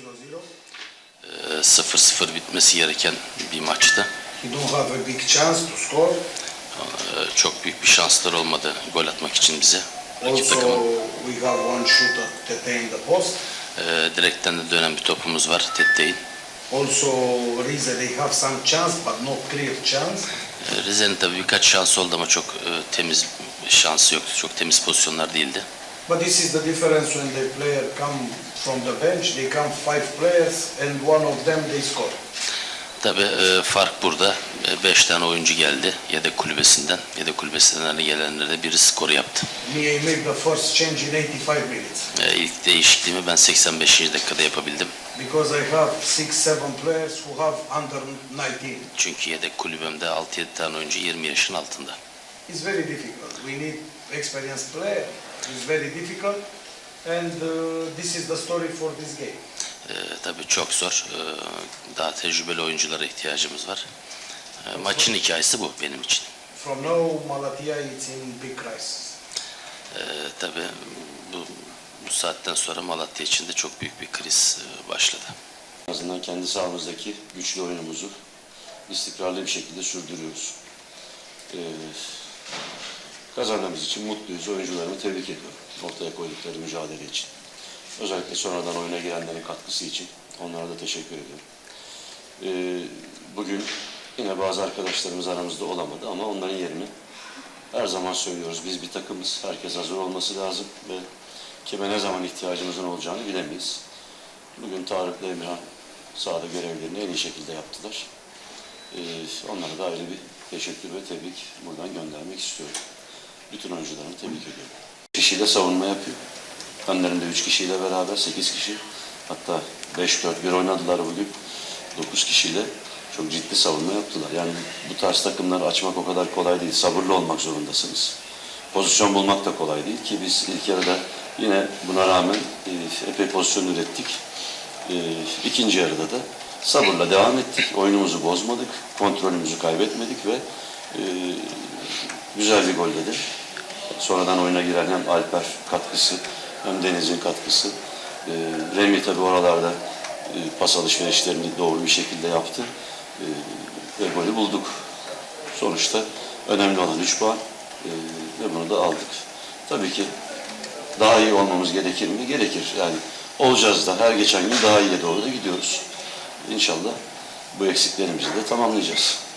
0-0. Ee, 0-0 bitmesi gereken bir maçtı. Ee, Çok büyük bir şanslar olmadı gol atmak için bize. Rakip takımın. Ee, Direkten de dönen bir topumuz var Tette'in. Also, Rize, they have some chance, but not clear chance. Ee, Rize'nin tabii birkaç şansı oldu ama çok e, temiz şansı yoktu. Çok temiz pozisyonlar değildi. But this is the difference when the player come from the bench. They come five players, and one of them they score. Tabii e, fark burada. 5 tane oyuncu geldi yedek kulübesinden. Yedek kulübesinden gelenlerde biri skoru yaptı. Me, I make the first change in 85 minutes Ee, İlk değişikliğimi ben 85. dakikada yapabildim. because I have six, seven players who have under 19. Çünkü yedek kulübemde 6-7 tane oyuncu 20 yaşın altında. It's very difficult. We need experienced player. It's very difficult, and uh, this is the story for this game. Ee, tabii çok zor. Ee, daha tecrübeli oyunculara ihtiyacımız var. Ee, maçın hikayesi bu benim için. From now, Malatia is in big crisis. Ee, tabii bu, bu saatten sonra Malatya için de çok büyük bir kriz e, başladı. En azından kendi sahamızdaki güçlü oyunumuzu istikrarlı bir şekilde sürdürüyoruz. Ee, kazandığımız için mutluyuz. Oyuncularımı tebrik ediyorum. Ortaya koydukları mücadele için. Özellikle sonradan oyuna girenlerin katkısı için onlara da teşekkür ediyorum. Ee, bugün yine bazı arkadaşlarımız aramızda olamadı ama onların yerini her zaman söylüyoruz. Biz bir takımız. Herkes hazır olması lazım ve kime ne zaman ihtiyacımızın olacağını bilemeyiz. Bugün Tarık'la Emirhan sahada görevlerini en iyi şekilde yaptılar. Ee, onlara da ayrı bir teşekkür ve tebrik buradan göndermek istiyorum. Bütün oyuncularımı tebrik ediyorum. Kişiyle savunma yapıyor. Önlerinde üç kişiyle beraber sekiz kişi. Hatta 5-4-1 oynadılar bugün. Dokuz kişiyle çok ciddi savunma yaptılar. Yani bu tarz takımları açmak o kadar kolay değil. Sabırlı olmak zorundasınız. Pozisyon bulmak da kolay değil ki biz ilk yarıda yine buna rağmen e, epey pozisyon ürettik. E, ikinci yarıda da sabırla devam ettik. Oyunumuzu bozmadık, kontrolümüzü kaybetmedik ve e, güzel bir gol dedi. Sonradan oyuna giren hem Alper katkısı hem Deniz'in katkısı. E, Remi tabii oralarda e, pas alışverişlerini doğru bir şekilde yaptı. E, ve golü bulduk. Sonuçta önemli olan 3 puan e, ve bunu da aldık. Tabii ki daha iyi olmamız gerekir mi? Gerekir. Yani olacağız da her geçen gün daha iyiye doğru da gidiyoruz. İnşallah bu eksiklerimizi de tamamlayacağız.